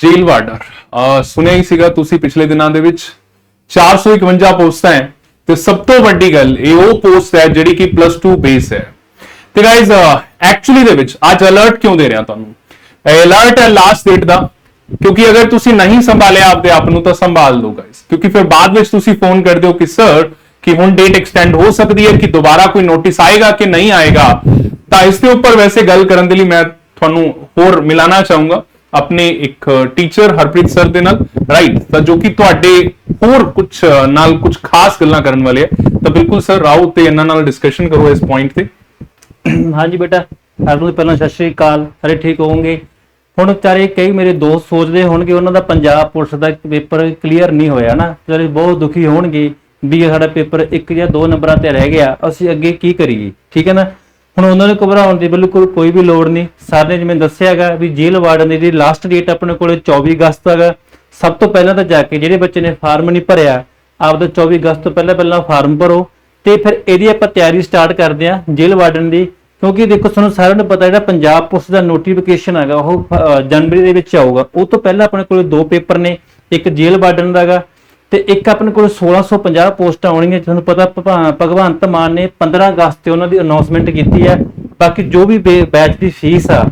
Jail warder. ਸੁਣਿਆ ਹੀ ਸੀਗਾ ਤੁਸੀਂ ਪਿਛਲੇ ਦਿਨਾਂ ਦੇ ਵਿੱਚ 451 ਪੋਸਟਾਂ ਹੈ ਤੇ ਸਭ ਤੋਂ ਵੱਡੀ ਗੱਲ ਇਹ ਉਹ ਪੋਸਟ ਹੈ ਜਿਹੜੀ ਕਿ ਪਲੱਸ 2 ਬੇਸ ਹੈ। ਤੇ ਗਾਇਜ਼ ਐਕਚੁਅਲੀ ਦੇ ਵਿੱਚ ਅੱਜ ਅਲਰਟ ਕਿਉਂ ਦੇ ਰਿਹਾ ਤੁਹਾਨੂੰ? ਇਹ ਅਲਰਟ ਹੈ ਲਾਸਟ ਡੇਟ ਦਾ, ਕਿਉਂਕਿ ਅਗਰ ਤੁਸੀਂ ਨਹੀਂ ਸੰਭਾਲਿਆ ਆਪਦੇ ਆਪ ਨੂੰ ਤਾਂ ਸੰਭਾਲ ਲਓ ਗਾਇਜ਼ ਕਿਉਂਕਿ ਫਿਰ ਬਾਅਦ ਵਿੱਚ ਤੁਸੀਂ ਫੋਨ ਕਰਦੇ ਹੋ ਕਿ ਸਰ ਕਿ ਹੁਣ ਡੇਟ ਐਕਸਟੈਂਡ ਹੋ ਸਕਦੀ ਹੈ, ਕਿ ਦੁਬਾਰਾ ਕੋਈ ਨੋਟਿਸ ਆਏਗਾ ਕਿ ਨਹੀਂ ਆਏਗਾ? ਤਾਂ ਇਸ ਦੇ ਉੱਪਰ ਵੈਸੇ ਗੱਲ ਕਰਨ ਦੇ ਲਈ ਮੈਂ ਤੁਹਾਨੂੰ ਹੋਰ ਮਿਲਾਣਾ ਚਾਹੂੰਗਾ। ਆਪਣੇ ਇੱਕ ਟੀਚਰ ਹਰਪ੍ਰੀਤ ਸਰ ਦੇ ਨਾਲ ਰਾਈਟ ਤਾਂ ਜੋ ਕਿ ਤੁਹਾਡੇ ਹੋਰ ਕੁਝ ਨਾਲ ਕੁਝ ਖਾਸ ਗੱਲਾਂ ਕਰਨ ਵਾਲੇ ਹੈ ਤਾਂ ਬਿਲਕੁਲ ਸਰ ਰਾਓ ਤੇ ਇਹਨਾਂ ਨਾਲ ਡਿਸਕਸ਼ਨ ਕਰੋ ਇਸ ਪੁਆਇੰਟ ਤੇ। ਹਾਂਜੀ ਬੇਟਾ ਸਾਰਿਆਂ ਨੂੰ ਪਹਿਲਾਂ ਸਤਿ ਸ਼੍ਰੀ ਅਕਾਲ, ਸਾਰੇ ਠੀਕ ਹੋਵੋਗੇ? ਹੁਣ ਵਿਚਾਰੇ ਕਈ ਮੇਰੇ ਦੋਸਤ ਸੋਚਦੇ ਹੋਣਗੇ, ਉਹਨਾਂ ਦਾ ਪੰਜਾਬ ਪੁਲਿਸ ਦਾ ਪੇਪਰ ਕਲੀਅਰ ਨਹੀਂ ਹੋਇਆ ਨਾ। ਵਿਚਾਰੇ ਬਹੁਤ ਦੁਖੀ ਹੋਣਗੇ ਵੀ ਇਹ ਸਾਡਾ ਪੇਪਰ ਇੱਕ ਜਾਂ ਦੋ ਨੰਬਰਾਂ ਤੇ ਰਹਿ ਗਿਆ, ਅਸੀਂ ਅੱਗੇ ਕੀ ਕਰੀਏ? ਠੀਕ ਹੈ ਨਾ? ਹੁਣ ਉਹਨਾਂ ਨੂੰ ਘਬਰਾਉਣ ਦੀ ਬਿਲਕੁਲ ਕੋਈ ਵੀ ਲੋੜ ਨਹੀਂ। ਸਰ ਨੇ ਜਿਵੇਂ ਦੱਸਿਆ ਹੈਗਾ ਵੀ ਜੇਲ੍ਹ ਵਾਰਡਨ ਦੀ ਜਿਹੜੀ ਲਾਸਟ ਡੇਟ ਆਪਣੇ ਕੋਲੇ 24 ਅਗਸਤ ਹੈਗਾ। ਸਭ ਤੋਂ ਪਹਿਲਾਂ ਤਾਂ ਜਾ ਕੇ ਜਿਹੜੇ ਬੱਚੇ ਨੇ ਫਾਰਮ ਨਹੀਂ ਭਰਿਆ, ਆਪਦਾ 24 ਅਗਸਤ ਤੋਂ ਪਹਿਲਾਂ ਪਹਿਲਾਂ ਫਾਰਮ ਭਰੋ। ਤੇ ਫਿਰ ਇਹਦੀ ਆਪਾਂ ਤਿਆਰੀ ਸਟਾਰਟ ਕਰਦੇ ਹਾਂ ਜੇਲ੍ਹ ਵਾਰਡਨ ਦੀ। ਕਿਉਂਕਿ ਦੇਖੋ, ਤੁਹਾਨੂੰ ਸਾਰਿਆਂ ਨੂੰ ਪਤਾ ਜਿਹੜਾ ਪੰਜਾਬ ਪੁਲਿਸ ਦਾ ਨੋਟੀਫਿਕੇਸ਼ਨ ਹੈਗਾ, ਉਹ ਜਨਵਰੀ ਦੇ ਵਿੱਚ ਆਊਗਾ। ਉਹ ਤੋਂ ਪਹਿਲਾਂ ਆਪਣੇ ਕੋਲ ਦੋ ਪੇਪਰ ਨੇ, ਇੱਕ ਜੇਲ੍ਹ ਵਾਰਡਨ ਦਾ ਹੈਗਾ ਤੇ ਇੱਕ ਆਪਣੇ ਕੋਲ 1650 ਪੋਸਟਾਂ ਆਉਣਗੀਆਂ, ਤੁਹਾਨੂੰ ਪਤਾ ਭਗਵੰਤ ਮਾਨ ਨੇ 15 ਅਗਸਤ ਤੇ ਉਹਨਾਂ ਦੀ ਅਨਾਉਂਸਮੈਂਟ ਕੀਤੀ ਹੈ। ਬਾਕੀ ਜੋ ਵੀ ਬੈਚ ਦੀ ਫੀਸ ਆ,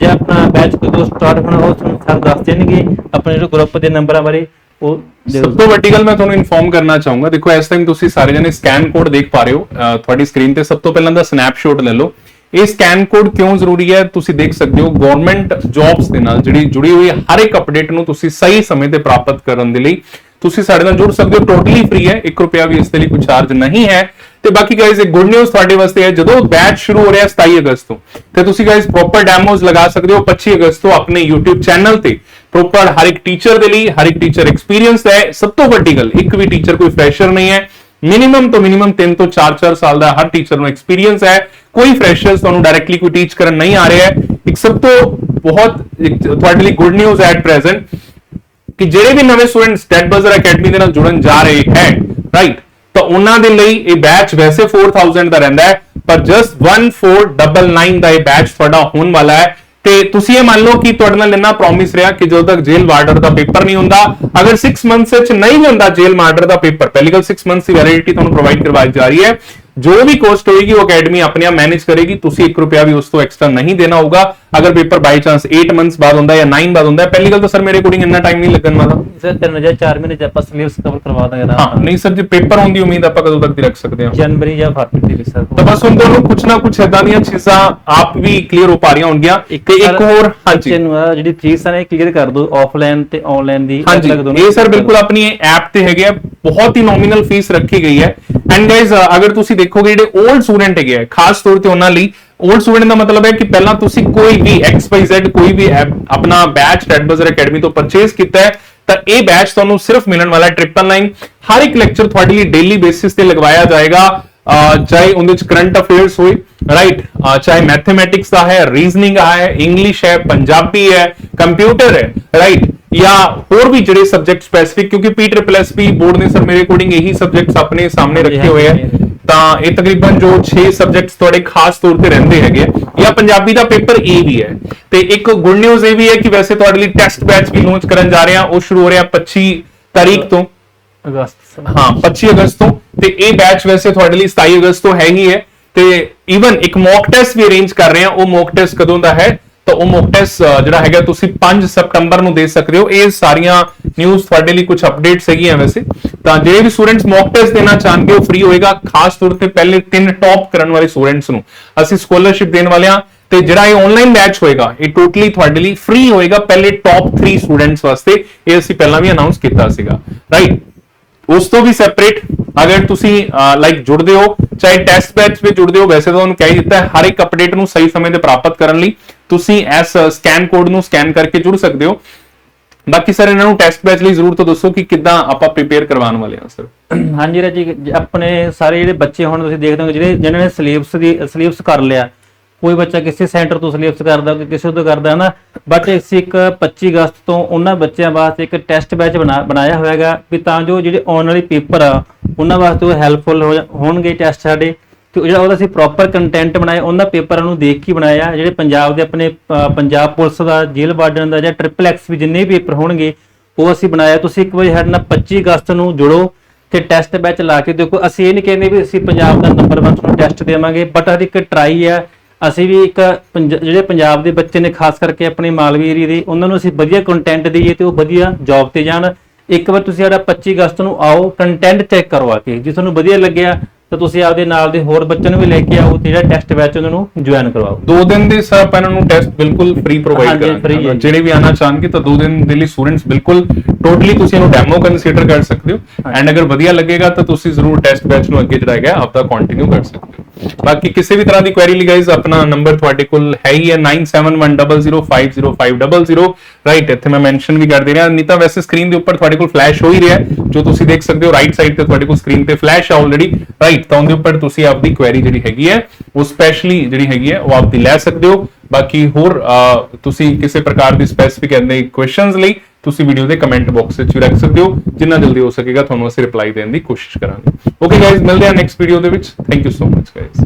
ਜੇ ਆਪਣਾ ਬੈਚ ਕਦੋਂ ਸਟਾਰਟ ਹੋਣਾ, ਉਹ ਤੁਹਾਨੂੰ ਸਰ ਦੱਸ ਦੇਣਗੇ। ਆਪਣੇ ਜਿਹੜੇ ਗਰੁੱਪ ਦੇ ਨੰਬਰਾਂ ਬਾਰੇ ਉਹ ਸਭ ਤੋਂ ਵੱਡੀ ਗੱਲ ਮੈਂ ਤੁਹਾਨੂੰ ਇਨਫੋਰਮ ਕਰਨਾ ਚਾਹੂੰਗਾ। ਦੇਖੋ, ਇਸ ਟਾਈਮ ਤੁਸੀਂ ਸਾਰੇ ਜਣੇ ਸਕੈਨ ਕੋਡ ਦੇਖ ਪਾ ਰਹੇ ਹੋ ਤੁਹਾਡੀ ਸਕਰੀਨ ਤੇ। ਸਭ ਤੋਂ ਪਹਿਲਾਂ ਦਾ ਸਨੈਪਸ਼ਾਟ ਲੈ ਲਓ। ਇਹ ਸਕੈਨ ਕੋਡ ਕਿਉਂ ਜ਼ਰੂਰੀ ਹੈ, ਤੁਸੀਂ ਦੇਖ ਸਕਦੇ ਹੋ ਗਵਰਨਮੈਂਟ ਜੌਬਸ ਦੇ ਨਾਲ ਜਿਹੜੀ ਜੁੜੀ ਹੋਈ ਹਰ ਇੱਕ ਅਪਡੇਟ ਨੂੰ ਤੁਸੀਂ ਸਹੀ ਸਮੇਂ ਤੇ ਪ੍ਰਾਪਤ ਕਰਨ ਦੇ ਲਈ ਤੁਸੀਂ ਸਾਡੇ ਨਾਲ ਜੁੜ ਸਕਦੇ ਹੋ। ਟੋਟਲੀ ਫ੍ਰੀ ਹੈ। 1 ਰੁਪਿਆ ਵੀ ਇਸ ਦੇ ਲਈ ਕੋਈ ਚਾਰਜ ਨਹੀਂ ਹੈ। ਤੇ ਬਾਕੀ ਗਾਇਜ਼ ਇੱਕ ਗੁੱਡ ਨਿਊਜ਼ ਤੁਹਾਡੇ ਵਾਸਤੇ ਹੈ। ਜਦੋਂ ਬੈਚ ਸ਼ੁਰੂ ਹੋ ਰਿਹਾ ਹੈ 27 ਅਗਸਤ ਤੋਂ, ਤੇ ਤੁਸੀਂ ਗਾਇਜ਼ ਪ੍ਰੋਪਰ ਡੈਮੋਜ਼ ਲਗਾ ਸਕਦੇ ਹੋ 25 ਅਗਸਤ ਤੋਂ ਆਪਣੇ YouTube ਚੈਨਲ ਤੇ। ਪ੍ਰੋਪਰ ਹਰ ਇੱਕ ਟੀਚਰ ਦੇ ਲਈ, ਹਰ ਇੱਕ ਟੀਚਰ ਐਕਸਪੀਰੀਅੰਸ ਹੈ। ਸਭ ਤੋਂ ਵੱਡੀ ਗੱਲ, ਇੱਕ ਵੀ ਟੀਚਰ ਕੋਈ ਫਰੈਸ਼ਰ ਨਹੀਂ ਹੈ। ਮਿਨੀਮਮ ਤੋਂ ਮਿਨੀਮਮ 3 ਤੋਂ 4-4 ਸਾਲ ਦਾ ਹਰ ਟੀਚਰ ਨੂੰ ਐਕਸਪੀਰੀਅੰਸ ਹੈ। ਕੋਈ ਫਰੈਸ਼ਰਸ ਤੁਹਾਨੂੰ ਡਾਇਰੈਕਟਲੀ ਕੋਈ ਟੀਚ ਕਰਨ ਨਹੀਂ ਆ ਰਿਹਾ ਹੈ। ਇੱਕ ਸਭ ਤੋਂ ਬਹੁਤ ਤੁਹਾਡੇ ਲਈ ਗੁੱਡ ਨਿਊਜ਼ ਐਟ ਪ੍ਰੈਜ਼ੈਂਟ ਕਿ ਜਿਹੜੇ ਵੀ ਨਵੇਂ ਸਟੂਡੈਂਟ ਸਟੈਟ ਬਜ਼ਰ ਅਕੈਡਮੀ ਦੇ ਨਾਲ ਜੁੜਨ ਜਾ ਰਹੇ ਹੈ ਰਾਈਟ ਤਾਂ ਉਹਨਾਂ ਦੇ ਲਈ ਇਹ ਬੈਚ ਵੈਸੇ 4000 ਦਾ ਰਹਿੰਦਾ ਹੈ, ਪਰ ਜਸਟ 1499 ਦਾ ਇਹ ਬੈਚ ਤੁਹਾਡਾ ਹੋਣ ਵਾਲਾ ਹੈ। ਤੇ ਤੁਸੀਂ ਇਹ ਮੰਨ ਲਓ ਕਿ ਤੁਹਾਡੇ ਨਾਲ ਇੰਨਾ ਪ੍ਰੋਮਿਸ ਰਿਹਾ ਕਿ ਜਦੋਂ ਤੱਕ ਜੇਲ੍ਹ ਵਾਰਡਰ ਦਾ ਪੇਪਰ ਨਹੀਂ ਹੁੰਦਾ, ਅਗਰ 6 ਮੰਥਸ ਵਿੱਚ ਨਹੀਂ ਹੁੰਦਾ ਜੇਲ ਵਾਰਡਰ ਦਾ ਪੇਪਰ ਪਹਿਲੀ ਗੱਲ 6 ਮੰਥਸ ਦੀ ਵੈਲਿਡਿਟੀ ਤੁਹਾਨੂੰ ਪ੍ਰੋਵਾਈਡ ਕਰਵਾਈ ਜਾ ਰਹੀ ਹੈ। ਜੋ ਵੀ ਕੋਸਟ ਹੋਏਗੀ ਉਹ ਅਕੈਡਮੀ ਆਪਣੇ ਆਪ ਮੈਨੇਜ ਕਰੇਗੀ ਤੁਸੀਂ 1 ਰੁਪਿਆ ਵੀ ਉਸ ਤੋਂ ਐਕਸਟਰਾ ਨਹੀਂ ਦੇਣਾ ਹੋਊਗਾ। ਅਗਰ ਪੇਪਰ ਬਾਈ ਚਾਂਸ 8 ਮੰਥਸ ਬਾਅਦ ਹੁੰਦਾ ਜਾਂ 9 ਬਾਅਦ ਹੁੰਦਾ ਪਹਿਲੀ ਗੱਲ ਤਾਂ ਸਰ ਮੇਰੇ ਅਕੋਰਡਿੰਗ ਇੰਨਾ ਟਾਈਮ ਨਹੀਂ ਲੱਗਣ ਵਾਲਾ। ਸਰ ਤਿੰਨ ਜਾਂ 4 ਮਹੀਨੇ ਚ ਆਪਾਂ ਸਿਲੇਬਸ ਕਵਰ ਕਰਵਾ ਦਾਂਗੇ ਹਾਂ ਆਰਾਮ ਨਾਲ। ਨਹੀਂ ਸਰ ਜੇ ਪੇਪਰ ਹੋਣ ਦੀ ਉਮੀਦ ਆਪਾਂ ਕਦੋਂ ਤੱਕ ਦੀ ਰੱਖ ਸਕਦੇ ਹਾਂ। ਜਨਵਰੀ ਜਾਂ ਫਰਵਰੀ ਦੇ ਵਿੱਚ ਸਰ ਤਾਂ ਬਸ ਹੁਣ ਤੁਹਾਨੂੰ ਕੁਛ ਨਾ ਕੁਛ ਏਦਾਂ ਦੀਆਂ ਚੀਜ਼ਾਂ ਆਪ ਵੀ ਕਲੀਅਰ ਹੋ ਪਾ ਰਹੀਆਂ ਹੋਣਗੀਆਂ ਤੇ ਇੱਕ ਸਰ, ਹੋਰ ਹਾਂਜੀ। ਬੱਚੇ ਨੂੰ ਆਹ ਜਿਹੜੀ ਫੀਸ ਹੈ ਕਲੀਅਰ ਕਰ ਦਿਓ ਆਫਲਾਈਨ ਤੇ ਆਨਲਾਈਨ ਦੀ ਹਾਂਜੀ। ਅਲੱਗ ਦੋਨੋਂ ਇਹ ਸਰ ਬਿਲਕੁਲ ਆਪਣੀ ਐਪ ਤੇ ਹੈਗੇ ਆ ਬਹੁਤ ਹੀ ਨੋਮੀਨਲ ਫੀਸ ਰੱਖੀ ਗਈ ਹੈ। ਐਂਡ ਗਾਇਜ਼ uh, ਅਗਰ ਤੁਸੀਂ ਦੇਖੋਗੇ ਜਿਹੜੇ 올ਡ ਸਟੂਡੈਂਟ ਹੈਗੇ ਆ, ਖਾਸ ਤੌਰ ਤੇ ਉਹਨਾਂ ਲਈ 올ਡ ਸਟੂਡੈਂਟ ਦਾ ਮਤਲਬ ਹੈ ਕਿ ਪਹਿਲਾਂ ਤੁਸੀਂ ਕੋਈ ਵੀ XYZ ਕੋਈ ਵੀ ਆਪਣਾ ਬੈਚ ਟੈਡਬਜ਼ਰ ਅਕੈਡਮੀ ਤੋਂ ਪਰਚੇਸ ਕੀਤਾ ਹੈ, ਤਾਂ ਇਹ ਬੈਚ ਤੁਹਾਨੂੰ ਸਿਰਫ ਮਿਲਣ ਵਾਲਾ ਟ੍ਰਿਪਲ ਲਾਈਨ ਹਰ ਇੱਕ ਲੈਕਚਰ ਤੁਹਾਡੇ ਲਈ ਡੇਲੀ ਬੇਸਿਸ ਤੇ ਲਗਵਾਇਆ ਜਾਏਗਾ ਚਾਹੇ ਉਹਦੇ ਵਿੱਚ ਕਰੰਟ ਅਫੇਅਰਸ ਹੋਏ ਰਾਈਟ ਚਾਹੇ ਮੈਥਮੈਟਿਕਸ ਦਾ ਹੈ ਰੀਜ਼ਨਿੰਗ ਹੈ ਇੰਗਲਿਸ਼ ਹੈ, ਪੰਜਾਬੀ ਹੈ ਕੰਪਿਊਟਰ ਹੈ ਰਾਈਟ ਜਾਂ ਹੋਰ ਵੀ ਜਿਹੜੇ ਸਬਜੈਕਟ ਸਪੈਸਿਫਿਕ ਕਿਉਂਕਿ P triple S P board ਨੇ ਸਰ ਮੇਰੇ ਅਕੋਰਡਿੰਗ ਇਹੀ ਸਬਜੈਕਟਸ ਆਪਣੇ ਸਾਹਮਣੇ ਰੱਖੇ ਹੋਏ ਆ। ਤਾਂ ਇਹ ਤਕਰੀਬਨ ਜੋ 6 ਸਬਜੈਕਟਸ ਤੁਹਾਡੇ ਖਾਸ ਤੌਰ ਤੇ ਰਹਿੰਦੇ ਹੈਗੇ ਆ, ਜਾਂ ਪੰਜਾਬੀ ਦਾ ਪੇਪਰ ਏ ਵੀ ਹੈ। ਤੇ ਇੱਕ ਗੁੱਡ ਨਿਊਜ਼ ਇਹ ਵੀ ਹੈ ਕਿ ਵੈਸੇ ਤੁਹਾਡੇ ਲਈ ਟੈਸਟ ਬੈਚ ਵੀ ਲਾਂਚ ਕਰਨ ਜਾ ਰਹੇ ਹਾਂ ਉਹ ਸ਼ੁਰੂ ਹੋ ਰਿਹਾ 25 ਤਾਰੀਖ ਤੋਂ। ਅਗਸਤ ਹਾਂ 25 ਅਗਸਤ ਤੋਂ। ਤੇ ਇਹ ਬੈਚ ਵੈਸੇ ਤੁਹਾਡੇ ਲਈ 27 ਅਗਸਤ ਤੋਂ ਹੈ ਹੀ ਹੈ। ਤੇ ਇਵਨ ਇੱਕ ਮੌਕ ਟੈਸਟ ਵੀ ਅਰੇਂਜ ਕਰ ਰਹੇ ਹਾਂ ਉਹ ਮੌਕ ਟੈਸਟ ਕਦੋਂ ਦਾ ਹੈ? ਤਾਂ ਉਹ ਮੌਕ ਟੈਸਟ ਜਿਹੜਾ ਹੈਗਾ, ਤੁਸੀਂ 5 ਸਤੰਬਰ ਨੂੰ ਦੇ ਸਕਦੇ ਹੋ। ਇਹ ਸਾਰੀਆਂ ਨਿਊਜ਼ ਤੁਹਾਡੇ ਲਈ ਕੁਝ ਅਪਡੇਟਸ ਹੈਗੀਆਂ ਵੈਸੇ। ਤਾਂ ਜਿਹੜੇ ਵੀ ਸਟੂਡੈਂਟਸ ਮੌਕ ਟੈਸਟ ਦੇਣਾ ਚਾਹੁੰਦੇ ਉਹ ਫ੍ਰੀ ਹੋਏਗਾ। ਖਾਸ ਤੌਰ ਤੇ ਪਹਿਲੇ ਤਿੰਨ ਟੌਪ ਕਰਨ ਵਾਲੇ ਸਟੂਡੈਂਟਸ ਨੂੰ। ਅਸੀਂ ਸਕਾਲਰਸ਼ਿਪ ਦੇਣ ਵਾਲੇ ਹਾਂ ਤੇ ਜਿਹੜਾ ਇਹ ਆਨਲਾਈਨ ਮੈਚ ਹੋਏਗਾ, ਇਹ ਟੋਟਲੀ ਤੁਹਾਡੇ ਲਈ ਫ੍ਰੀ ਹੋਏਗਾ ਪਹਿਲੇ ਟੌਪ 3 ਸਟੂਡੈਂਟਸ ਵਾਸਤੇ। ਇਹ ਅਸੀਂ ਪਹਿਲਾਂ ਵੀ ਅਨਾਉਂਸ ਕੀਤਾ ਸੀਗਾ। ਰਾਈਟ ਉਸ ਤੋਂ ਵੀ ਸੈਪਰੇਟ ਅਗਰ ਤੁਸੀਂ ਲਾਈਕ ਜੁੜਦੇ ਹੋ, ਚਾਹੇ ਟੈਸਟ ਬੈਚ ਵਿੱਚ ਜੁੜਦੇ ਹੋ, ਵੈਸੇ ਤਾਂ ਉਹਨੂੰ ਕਹਿ ਹੀ ਦਿੱਤਾ ਹੈ, ਹਰ ਇੱਕ ਅਪਡੇਟ ਨੂੰ ਸਹੀ ਸਮੇਂ ਤੇ ਪ੍ਰਾਪਤ ਕਰਨ ਲਈ ਤੁਸੀਂ ਇਸ ਸਕੈਨ ਕੋਡ ਨੂੰ ਸਕੈਨ ਕਰਕੇ ਜੁੜ ਸਕਦੇ ਹੋ। ਬਾਕੀ ਸਰ ਇਹਨਾਂ ਨੂੰ ਟੈਸਟ ਬੈਚ ਲਈ ਜ਼ਰੂਰ ਤੋਂ ਦੱਸੋ ਕਿ ਕਿੱਦਾਂ ਆਪਾਂ ਪ੍ਰੀਪੇਅਰ ਕਰਵਾਉਣ ਵਾਲੇ ਹਾਂ ਸਰ ਹਾਂਜੀ ਰਾਜੀ ਆਪਣੇ ਸਾਰੇ ਜਿਹੜੇ ਬੱਚੇ ਹੁਣ ਤੁਸੀਂ ਦੇਖਦੇ ਹੋ ਜਿਹੜੇ ਜਿਨ੍ਹਾਂ ਨੇ ਸਿਲੇਬਸ ਦੀ ਸਿਲੇਬਸ ਕਰ ਲਿਆ ਕੋਈ ਬੱਚਾ ਕਿਸੇ ਸੈਂਟਰ ਤੋਂ ਸਿਲੇਬਸ ਕਰਦਾ, ਕੋਈ ਕਿਸੇ ਤੋਂ ਕਰਦਾ ਹੈ ਨਾ ਬਟ ਅਸੀਂ ਇੱਕ 25 ਅਗਸਤ ਤੋਂ ਉਹਨਾਂ ਬੱਚਿਆਂ ਵਾਸਤੇ ਇੱਕ ਟੈਸਟ ਬੈਚ ਬਣਾ, ਬਣਾਇਆ ਹੋਇਆਗਾ, ਵੀ ਤਾਂ ਜੋ ਜਿਹੜੇ ਆਉਣ ਵਾਲੇ ਪੇਪਰ ਆ, ਉਹਨਾਂ ਵਾਸਤੇ ਉਹ ਹੈਲਪਫੁਲ ਹੋਣਗੇ ਟੈਸਟ ਸਾਡੇ। ਕਿ ਜਿਹੜਾ ਉਹਦਾ ਅਸੀਂ ਪ੍ਰੋਪਰ ਕੰਟੈਂਟ ਬਣਾਇਆ, ਉਹਨਾਂ ਪੇਪਰਾਂ ਨੂੰ ਦੇਖ ਕੇ ਬਣਾਇਆ, ਜਿਹੜੇ ਪੰਜਾਬ ਦੇ ਆਪਣੇ ਪੰਜਾਬ ਪੁਲਿਸ ਦਾ, ਜੇਲ੍ਹ ਵਾਰਡਨ ਦਾ ਜਾਂ ਟ੍ਰਿਪਲ ਐਕਸ ਵੀ ਜਿੰਨੇ ਵੀ ਪੇਪਰ ਹੋਣਗੇ, ਉਹ ਅਸੀਂ ਬਣਾਇਆ। ਤੁਸੀਂ ਇੱਕ ਵਾਰੀ ਸਾਡੇ ਨਾਲ 25 ਅਗਸਤ ਨੂੰ ਜੁੜੋ ਤੇ ਟੈਸਟ ਬੈਚ ਲਾ ਕੇ ਦੇਖੋ। ਅਸੀਂ ਇਹ ਨਹੀਂ ਕਹਿੰਦੇ ਵੀ ਅਸੀਂ ਪੰਜਾਬ ਦਾ ਨੰਬਰ 1 ਤੁਹਾਨੂੰ ਟੈਸਟ ਦੇਵਾਂਗੇ ਬਟ ਹਰ ਇੱਕ ਟਰਾਈ ਹੈ ਅਸੀਂ ਵੀ ਇੱਕ ਪੰਜ- ਜਿਹੜੇ ਪੰਜਾਬ ਦੇ ਬੱਚੇ ਨੇ, ਖਾਸ ਕਰਕੇ ਆਪਣੇ ਮਾਲਵੇ ਏਰੀਆ ਦੇ, ਉਹਨਾਂ ਨੂੰ ਅਸੀਂ ਵਧੀਆ ਕੰਟੈਂਟ ਦਈਏ ਤੇ ਉਹ ਵਧੀਆ ਜੌਬ ਤੇ ਜਾਣ। ਇੱਕ ਵਾਰ ਤੁਸੀਂ ਸਾਡਾ 25 ਅਗਸਤ ਨੂੰ ਆਓ ਕੰਟੈਂਟ ਚੈੱਕ ਕਰੋ ਆ ਕੇ, ਜੇ ਤੁਹਾਨੂੰ ਵਧੀਆ ਲੱਗਿਆ ਤਾਂ ਤੁਸੀਂ ਆਪਦੇ ਨਾਲ ਦੇ ਹੋਰ ਬੱਚਿਆਂ ਨੂੰ ਵੀ ਲੈ ਕੇ ਆਓ ਤੇ ਜਿਹੜਾ ਟੈਸਟ ਬੈਚ ਉਹਨਾਂ ਨੂੰ ਜੁਆਇਨ ਕਰਵਾਓ। ਦੋ ਦਿਨ ਦੇ ਸਰ ਆਪਾਂ ਇਹਨਾਂ ਨੂੰ ਟੈਸਟ ਬਿਲਕੁਲ ਫ੍ਰੀ ਪ੍ਰੋਵਾਈਡ ਹਾਂਜੀ, free ਕਰਾਂਗੇ ਹੈ। ਜਿਹੜੇ ਵੀ ਆਣਾ ਚਾਹਣਗੇ ਤਾਂ ਦੋ ਦਿਨ ਦੇ ਲਈ ਸਟੂਡੈਂਟਸ ਬਿਲਕੁਲ ਟੋਟਲੀ ਤੁਸੀਂ ਇਹਨੂੰ ਡੈਮੋ ਕੰਸੀਡਰ ਕਰ ਸਕਦੇ ਹੋ। ਐਂਡ ਅਗਰ ਵਧੀਆ ਲੱਗੇਗਾ ਤਾਂ ਤੁਸੀਂ ਜ਼ਰੂਰ ਟੈਸਟ ਬੈਚ ਨੂੰ ਅੱਗੇ ਜਿਹੜਾ ਹੈਗਾ ਆਪਦਾ ਕੰਟੀਨਿਊ ਕਰ ਸਕਦੇ ਹੋ। ਬਾਕੀ ਕਿਸੇ ਵੀ ਤਰ੍ਹਾਂ ਦੀ ਕੁਐਰੀ ਲਈ ਗਾਇਜ਼ ਆਪਣਾ ਨੰਬਰ ਤੁਹਾਡੇ ਕੋਲ ਹੈ ਹੀ ਹੈ 9710050500 ਰਾਈਟ ਇੱਥੇ ਮੈਂ ਮੈਂਸ਼ਨ ਵੀ ਕਰ ਦੇ ਰਿਹਾ। ਨਹੀਂ ਤਾਂ ਵੈਸੇ ਸਕਰੀਨ ਦੇ ਉੱਪਰ ਤੁਹਾਡੇ ਕੋਲ ਫਲੈਸ਼ ਹੋ ਹੀ ਰਿਹਾ। ਹੈ, ਜੋ ਤੁਸੀਂ ਦੇਖ ਸਕਦੇ ਹੋ ਰਾਈਟ ਸਾਈਡ ਤੇ ਤੁਹਾਡੇ ਕੋਲ ਸਕਰੀਨ ਤੇ ਫਲੈਸ਼ ਹੈ ਆਲਰੇਡੀ ਰਾਈਟ ਤਾਂ ਉਹਦੇ ਉੱਪਰ ਤੁਸੀਂ ਆਪਦੀ ਕੁਐਰੀ ਜਿਹੜੀ ਹੈਗੀ ਹੈ, ਉਹ ਸਪੈਸ਼ਲੀ ਜਿਹੜੀ ਹੈਗੀ ਹੈ, ਉਹ ਆਪਦੀ ਲੈ ਸਕਦੇ ਹੋ। ਬਾਕੀ ਹੋਰ ਤੁਸੀਂ ਕਿਸੇ ਪ੍ਰਕਾਰ ਦੀ ਸਪੈਸੀਫਿਕ ਐਨੇ ਕੁਐਸਚਨਸ ਲਈ ਤੁਸੀਂ ਵੀਡੀਓ ਦੇ ਕਮੈਂਟ ਬਾਕਸ ਵਿੱਚ ਰੱਖ ਸਕਦੇ ਹੋ, ਜਿੰਨਾ ਜਲਦੀ ਹੋ ਸਕੇਗਾ, ਤੁਹਾਨੂੰ ਅਸੀਂ ਰਿਪਲਾਈ ਦੇਣ ਦੀ ਕੋਸ਼ਿਸ਼ ਕਰਾਂਗੇ। ਓਕੇ ਗਾਇਜ਼ ਮਿਲਦੇ ਹਾਂ ਨੈਕਸਟ ਵੀਡੀਓ ਦੇ ਵਿੱਚ। Thank you so much guys